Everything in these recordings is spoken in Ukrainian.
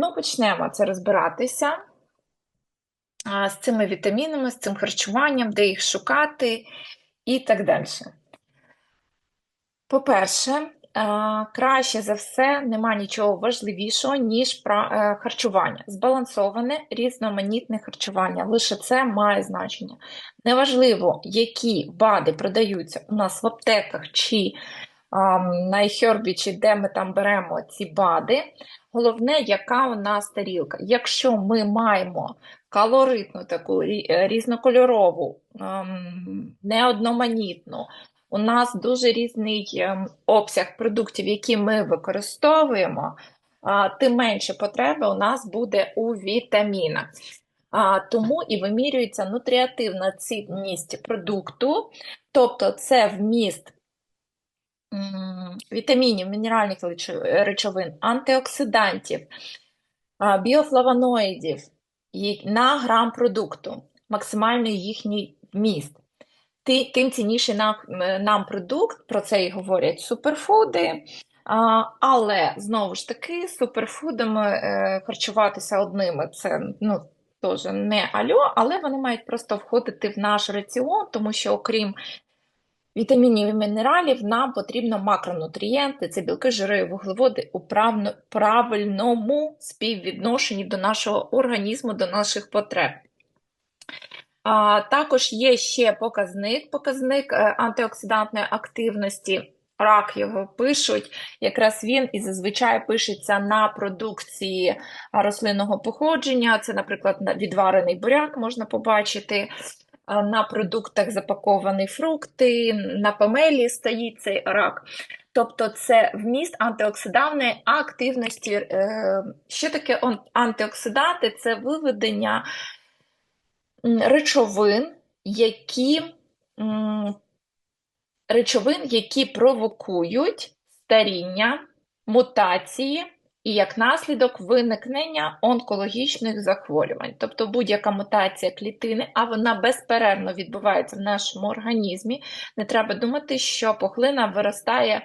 Ну, почнемо це розбиратися з цими вітамінами, з цим харчуванням, де їх шукати і так далі. По-перше, краще за все нема нічого важливішого, ніж е, харчування. Збалансоване, різноманітне харчування. Лише це має значення. Неважливо, які БАДи продаються у нас в аптеках чи на iHerb, де ми там беремо ці БАДи. Головне, яка у нас тарілка. Якщо ми маємо калоритну таку е, різнокольорову, неодноманітну, у нас дуже різний ем, обсяг продуктів, які ми використовуємо, тим менше потреби у нас буде у вітамінах. А, тому і вимірюється нутріативна цінність продукту, тобто це вміст вітамінів, мінеральних речовин, антиоксидантів, біофлавоноїдів на грам продукту, максимальний їхній вміст. Тим цінніший нам, нам продукт, про це і говорять суперфуди. Але знову ж таки, суперфудами е, харчуватися одними це ну, теж не альо, але вони мають просто входити в наш раціон, тому що окрім вітамінів і мінералів, нам потрібно макронутрієнти, це білки, жири вуглеводи у правильному співвідношенні до нашого організму, до наших потреб. А, також є ще показник, показник е, антиоксидантної активності. Рак його пишуть, якраз він і зазвичай пишеться на продукції рослинного походження. Це, наприклад, на- відварений буряк можна побачити, на продуктах запаковані фрукти, на помелі стоїть цей рак. Тобто це вміст антиоксидантної активності. Е, Що таке антиоксиданти? Це виведення речовин, які, речовин, які провокують старіння, мутації і як наслідок виникнення онкологічних захворювань. Тобто будь-яка мутація клітини, а вона безперервно відбувається в нашому організмі. Не треба думати, що пухлина виростає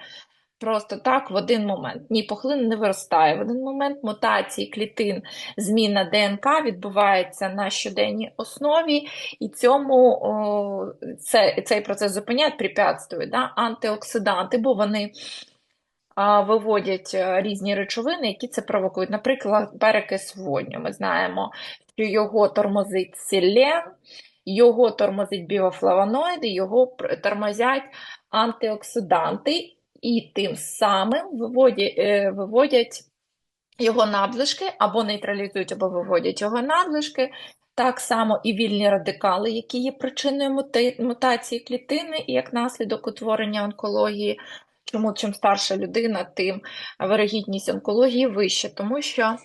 просто так в один момент. Ні, пухлина не виростає в один момент. Мутації клітин, зміна ДНК відбувається на щоденній основі, і цьому о, це, цей процес зупиняють, препятствують да, антиоксиданти, бо вони виводять е, різні речовини, які це провокують. Наприклад, перекис водню. Ми знаємо, що його тормозить селен, його тормозить біофлавоноїди, його тормозять антиоксиданти, і тим самим е, виводять його надлишки або нейтралізують, або виводять його надлишки. Так само і вільні радикали, які є причиною мутації клітини і як наслідок утворення онкології. Чому чим старша людина, тим вирогідність онкології вища, тому що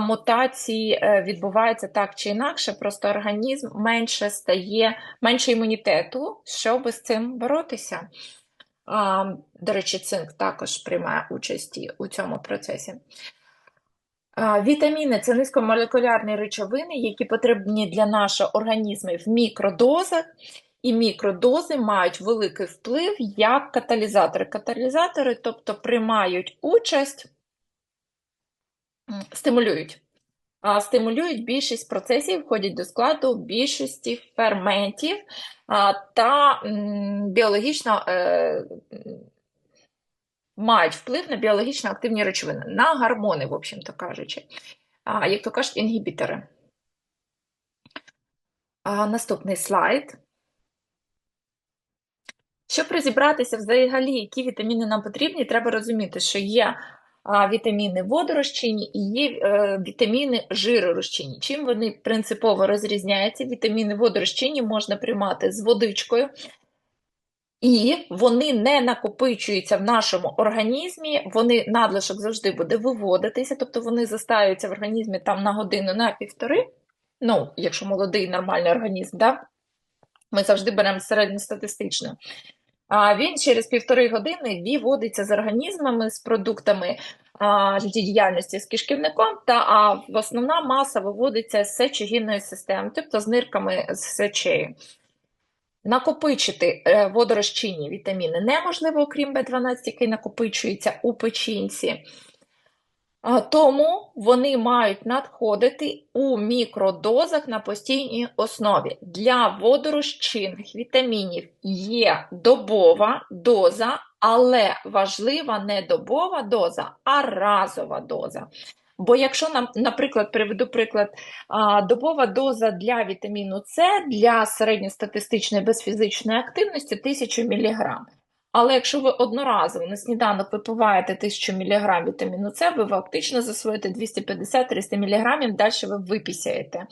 мутації е, відбуваються так чи інакше, просто організм менше стає, менше імунітету, щоб з цим боротися. До речі, цинк також приймає участь у цьому процесі. Вітаміни це низькомолекулярні речовини, які потрібні для нашого організму в мікродозах, і мікродози мають великий вплив як каталізатори. Каталізатори, тобто приймають участь, стимулюють. Стимулюють більшість процесів, входять до складу більшості ферментів та біологічно е, мають вплив на біологічно активні речовини, на гормони, в общем-то кажучи, як то кажуть, інгібітори. Наступний слайд. Щоб розібратися взагалі, які вітаміни нам потрібні, треба розуміти, що є вітаміни водорозчинні і є е, вітаміни жиророзчинні. Чим вони принципово розрізняються? Вітаміни водорозчинні можна приймати з водичкою, і вони не накопичуються в нашому організмі, вони надлишок завжди буде виводитися, тобто вони застаються в організмі там на годину, на півтори. Ну, якщо молодий нормальний організм, да? ми завжди беремо середньостатистично. Він через півтори години виводиться з організмами, з продуктами діяльності з кишківником, та а основна маса виводиться з сечогінної системи, тобто з нирками з сечею. Накопичити е, водорозчинні вітаміни неможливо, окрім Б12, який накопичується у печінці. Тому вони мають надходити у мікродозах на постійній основі. Для водорозчинних вітамінів є добова доза, але важлива не добова доза, а разова доза. Бо якщо нам, наприклад, приведу приклад, добова доза для вітаміну С для середньостатистичної безфізичної активності 1000 мг. Але якщо ви одноразово на сніданок випиваєте 1000 мг вітаміну С, ви фактично засвоїте 250-300 мг, далі ви випісяєте.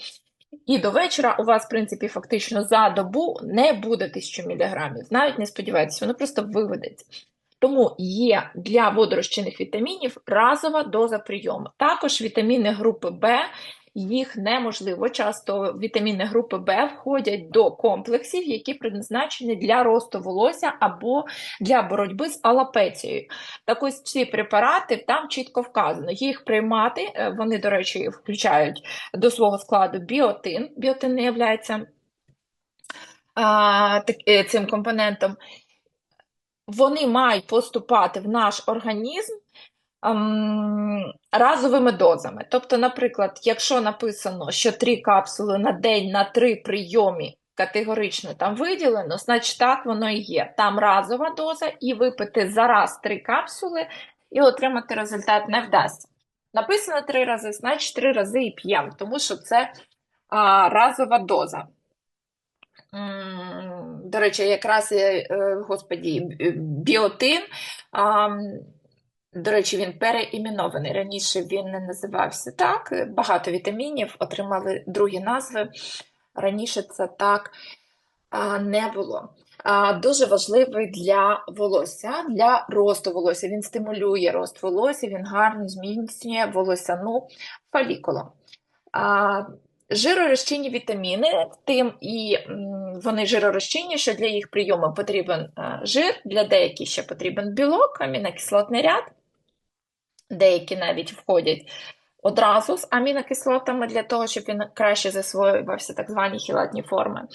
І до вечора у вас, в принципі, фактично за добу не буде 1000 мг. Навіть не сподівайтеся, воно просто виведеться. Тому є для водорозчинних вітамінів разова доза прийому. Також вітаміни групи В, їх неможливо. Часто вітаміни групи В входять до комплексів, які призначені для росту волосся або для боротьби з алапецією. Так ось ці препарати там чітко вказано. Їх приймати, е, вони, до речі, включають до свого складу біотин. Біотин не є е, цим компонентом вони мають поступати в наш організм ем, разовими дозами. Тобто, наприклад, якщо написано, що три капсули на день на три прийомі категорично там виділено, значить так воно і є. Там разова доза, і випити зараз три капсули і отримати результат не вдасться. Написано три рази, значить три рази і п'ємо, тому що це а, разова доза. До речі, якраз, е, господі, біотин, до речі, він переіменований. Раніше він не називався так. Багато вітамінів отримали другі назви. Раніше це так не було. Дуже важливий для волосся, для росту волосся. Він стимулює рост волосся, він гарно зміцнює волосяну фолікулу. Жиророзчинні вітаміни, тим і вони жиророзчинні, що для їх прийому потрібен жир, для деяких ще потрібен білок, амінокислотний ряд. Деякі навіть входять одразу з амінокислотами для того, щоб він краще засвоювався так звані хілатні форми.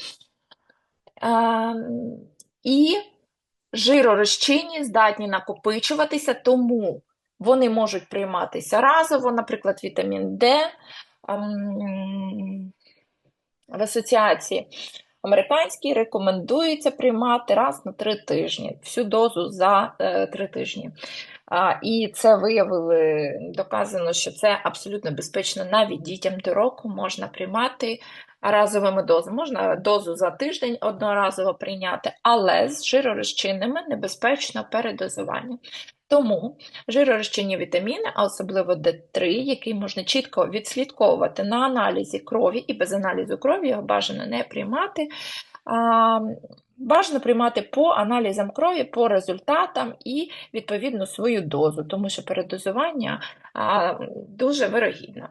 Ем, і жиророзчинні здатні накопичуватися, тому вони можуть прийматися разово, наприклад, вітамін Д в асоціації американській рекомендується приймати раз на три тижні, всю дозу за е, три тижні. І це виявили, доказано, що це абсолютно безпечно навіть дітям до року можна приймати разовими дозами. Можна дозу за тиждень одноразово прийняти, але з жиророзчинними небезпечно передозування. Тому жиророзчинні вітаміни, а особливо D3, який можна чітко відслідковувати на аналізі крові, і без аналізу крові його бажано не приймати. А, Бажано приймати по аналізам крові, по результатам і, відповідно, свою дозу, тому що передозування а, дуже вирогідно.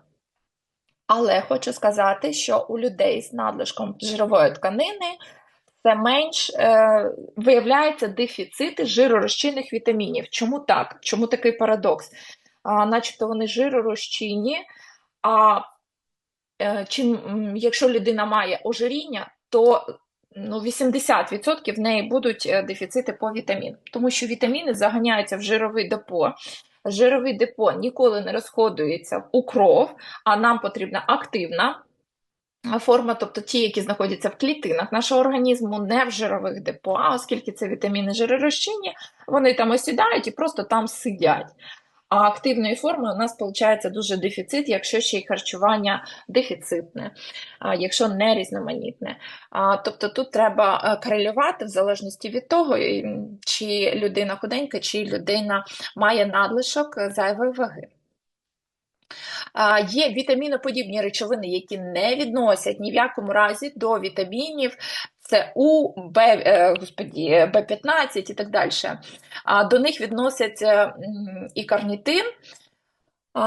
Але хочу сказати, що у людей з надлишком жирової тканини це менш е, виявляється дефіцити жиророзчинних вітамінів. Чому так? Чому такий парадокс? А, Начебто вони жиророзчинні, а е, чим, якщо людина має ожиріння, то ну, 80% в неї будуть е, дефіцити по вітамінам, тому що вітаміни заганяються в жировий депо. Жировий депо ніколи не розходується у кров, а нам потрібна активна форма, тобто ті, які знаходяться в клітинах нашого організму, не в жирових депо, а оскільки це вітаміни жиророзчинні, вони там осідають і просто там сидять. А активної форми у нас виходить дуже дефіцит, якщо ще й харчування дефіцитне, якщо не різноманітне. Тобто тут треба е, корелювати в залежності від того, чи людина худенька, чи людина має надлишок зайвої ваги. Є вітаміноподібні речовини, які не відносять ні в якому разі до вітамінів це У, Б, е, господі, Б15 і так далі. До них відносяться і карнітин.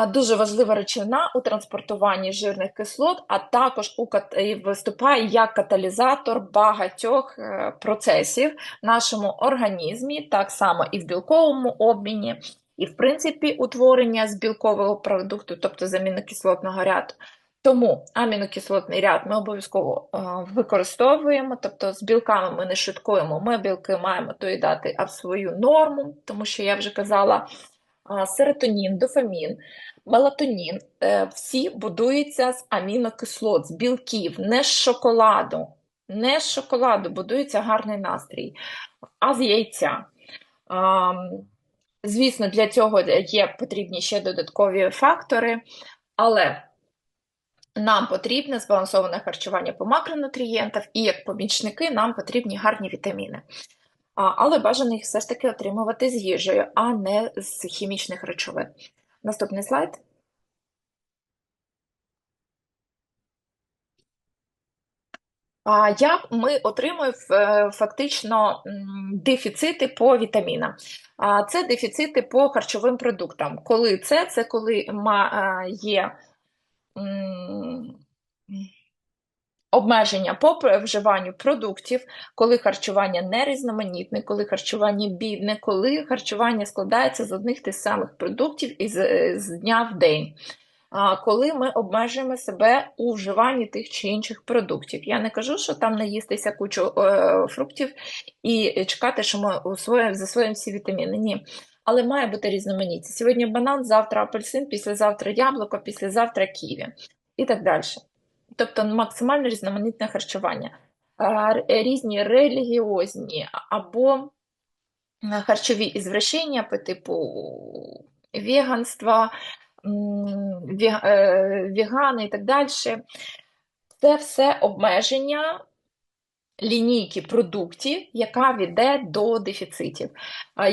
Дуже важлива речовина у транспортуванні жирних кислот, а також у виступає як каталізатор багатьох е, процесів в нашому організмі, так само і в білковому обміні, і, в принципі, утворення з білкового продукту, тобто з амінокислотного ряду. Тому амінокислотний ряд ми обов'язково е, використовуємо, тобто з білками ми не шуткуємо, ми білки маємо доїдати в свою норму, тому що я вже казала, а, серотонін, дофамін, мелатонін, е, всі будуються з амінокислот, з білків, не з шоколаду. Не з шоколаду будується гарний настрій, а з яйця. Звісно, для цього є потрібні ще додаткові фактори, але нам потрібне збалансоване харчування по макронутрієнтах, і як помічники нам потрібні гарні вітаміни. Але бажано їх все ж таки отримувати з їжею, а не з хімічних речовин. Наступний слайд. А Як ми отримуємо е, фактично дефіцити по вітамінам? А Це дефіцити по харчовим продуктам. Коли це? Це коли є обмеження по вживанню продуктів, коли харчування нерізноманітне, коли харчування бідне, коли харчування складається з одних тих самих продуктів із з дня в день. Коли ми обмежуємо себе у вживанні тих чи інших продуктів. Я не кажу, що там не їстися кучу е, фруктів і чекати, що ми усвоїмо, засвоїмо всі вітаміни. Ні. Але має бути різноманітність. Сьогодні банан, завтра апельсин, післязавтра яблуко, післязавтра ківі і так далі. Тобто максимально різноманітне харчування. Різні релігіозні або харчові ізвращення по типу веганства, е, вегани і так далі. Це все обмеження лінійки продуктів, яка веде до дефіцитів.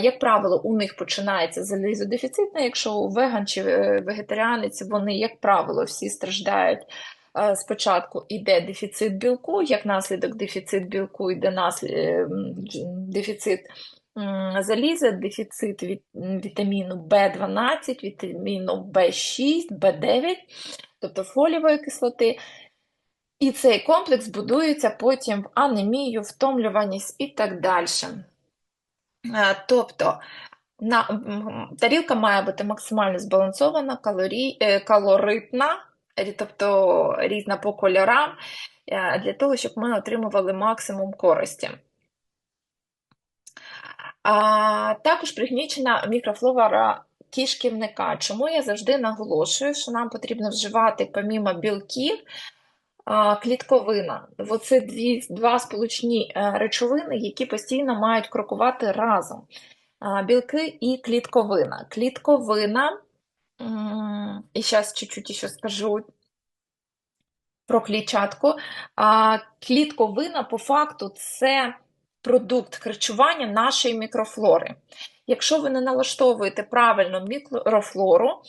Як правило, у них починається залізодефіцитне, якщо у веган чи е, вегетаріанець, вони, як правило, всі страждають. Спочатку йде дефіцит білку, як наслідок дефіцит білку йде наслід... Дефіцит заліза, дефіцит вітаміну В12, вітаміну В6, В9, тобто фолієвої кислоти. І цей комплекс будується потім в анемію, втомлюваність і так далі. Е, тобто на, тарілка має бути максимально збалансована, калорій, е, калоритна, е, тобто різна по кольорам, для того, щоб ми отримували максимум користі. А, Також пригнічена мікрофлора кишківника. Чому я завжди наголошую, що нам потрібно вживати помімо білків клітковина. Оце дві, два сполучні е, речовини, які постійно мають крокувати разом. Білки і клітковина. Клітковина, і зараз чуть-чуть ще скажу про клітчатку. Клітковина, по факту, це продукт харчування нашої мікрофлори. Якщо ви не налаштовуєте правильно мікрофлору,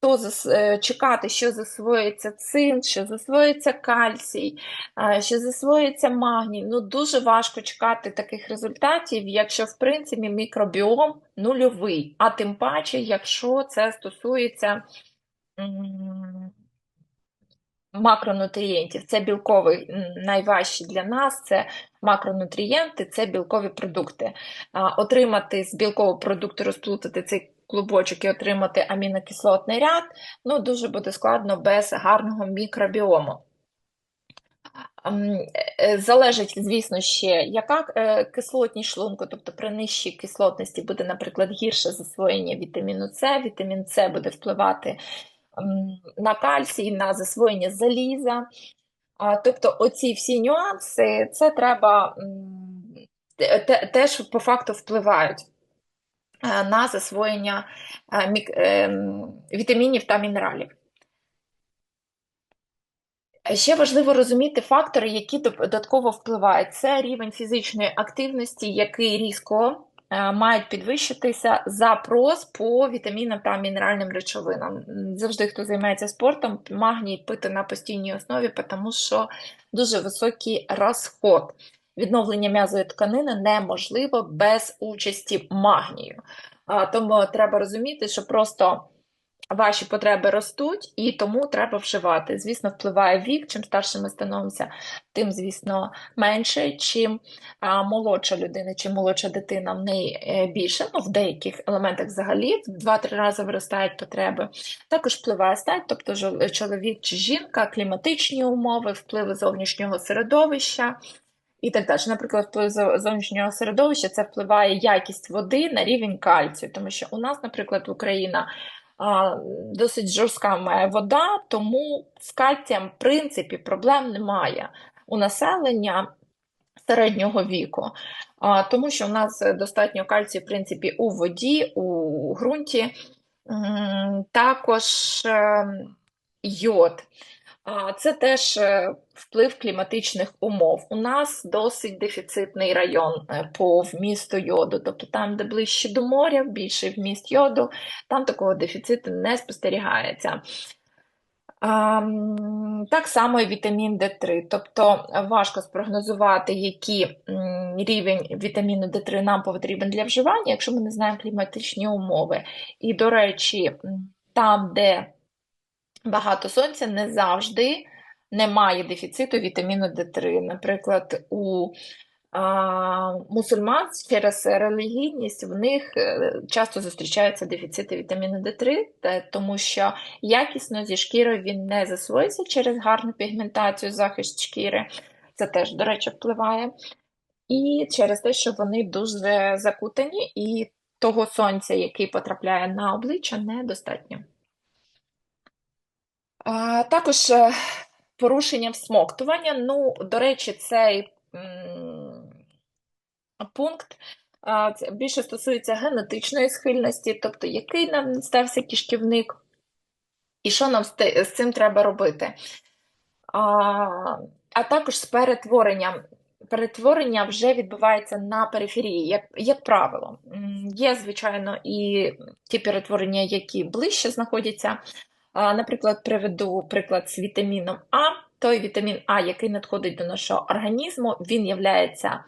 то е, чекати, що засвоїться цинк, що засвоїться кальцій, що засвоїться магній. Ну, дуже важко чекати таких результатів, якщо, в принципі, мікробіом нульовий, а тим паче, якщо це стосується макронутрієнтів. Це білковий найважчі для нас це макронутрієнти, це білкові продукти. Отримати з білкового продукту, розплутати цей клубочок і отримати амінокислотний ряд, ну, дуже буде складно без гарного мікробіому. Ем, е, залежить, звісно, ще, яка е, кислотність шлунку, тобто при нижчій кислотності буде, наприклад, гірше засвоєння вітаміну С, вітамін С буде впливати ем, на кальцій, на засвоєння заліза. Тобто, оці всі нюанси, це треба теж по факту впливають. Е, на засвоєння е, ем, вітамінів та мінералів. Ще важливо розуміти фактори, які додатково впливають. Це рівень фізичної активності, який різко е, мають підвищитися запрос по вітамінам та мінеральним речовинам. Завжди, хто займається спортом, магній пити на постійній основі, тому що дуже високий розход відновлення м'язової тканини неможливо без участі магнію. Тому треба розуміти, що просто ваші потреби ростуть, і тому треба вживати. Звісно, впливає вік, чим старше ми становимося, тим, звісно, менше, чим молодша людина, чим молодша дитина в неї е, більше. Ну, в деяких елементах взагалі в 2-3 рази виростають потреби. Також впливає стать, тобто чоловік чи жінка, кліматичні умови, впливи зовнішнього середовища і так далі. Наприклад, вплив зо- зовнішнього середовища це впливає якість води на рівень кальцію, тому що у нас, наприклад, Україна а, досить жорстка вода, тому з кальцієм, в принципі, проблем немає у населення середнього віку, тому що у нас достатньо кальцію, в принципі, у воді, у ґрунті, також е, йод. Це теж е, вплив кліматичних умов. У нас досить дефіцитний район е, по вмісту йоду, тобто там, де ближче до моря, більший вміст йоду, там такого дефіциту не спостерігається. Так само і вітамін Д3. Тобто важко спрогнозувати, який рівень вітаміну Д3 нам потрібен для вживання, якщо ми не знаємо кліматичні умови. І, до речі, там, де багато сонця, не завжди немає дефіциту вітаміну Д3. Наприклад, у а, мусульман через релігійність в них е, часто зустрічаються дефіцити вітаміну Д3, тому що якісно зі шкірою він не засвоїться через гарну пігментацію, захист шкіри. Це теж, до речі, впливає. І через те, що вони дуже закутані, і того сонця, який потрапляє на обличчя, недостатньо. Також е, порушення всмоктування. Ну, до речі, цей пункт більше стосується генетичної схильності, тобто який нам стався кишківник, і що нам з цим треба робити. А, а також з перетворенням. Перетворення вже відбувається на периферії, як, як правило. Є, звичайно, і ті перетворення, які ближче знаходяться. Наприклад, приведу приклад з вітаміном А. Той вітамін А, який надходить до нашого організму, він являється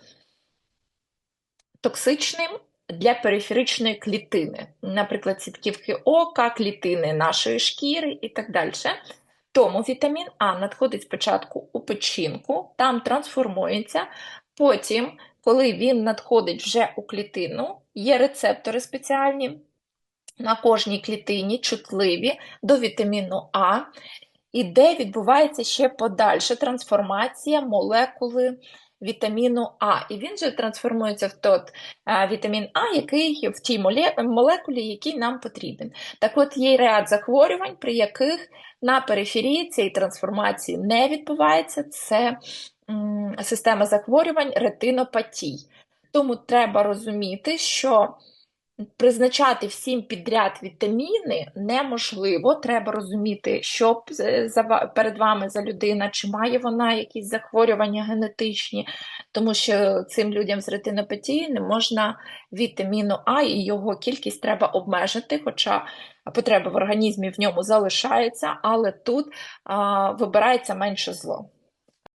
токсичним для периферичної клітини, наприклад, сітківки ока, клітини нашої шкіри і так далі. Тому вітамін А надходить спочатку у печінку, там трансформується. Потім, коли він надходить вже у клітину, є рецептори спеціальні на кожній клітині, чутливі до вітаміну А, і де відбувається ще подальша трансформація молекули вітаміну А. І він же трансформується в тот а, вітамін А, який в тій молекулі, який нам потрібен. Так от є ряд захворювань, при яких на периферії цієї трансформації не відбувається. Це м, система захворювань ретинопатій. Тому треба розуміти, що призначати всім підряд вітаміни неможливо. Треба розуміти, що ва- перед вами за людина, чи має вона якісь захворювання генетичні, тому що цим людям з ретинопатією не можна вітаміну А і його кількість треба обмежити, хоча потреба в організмі в ньому залишається, але тут а, вибирається менше зло.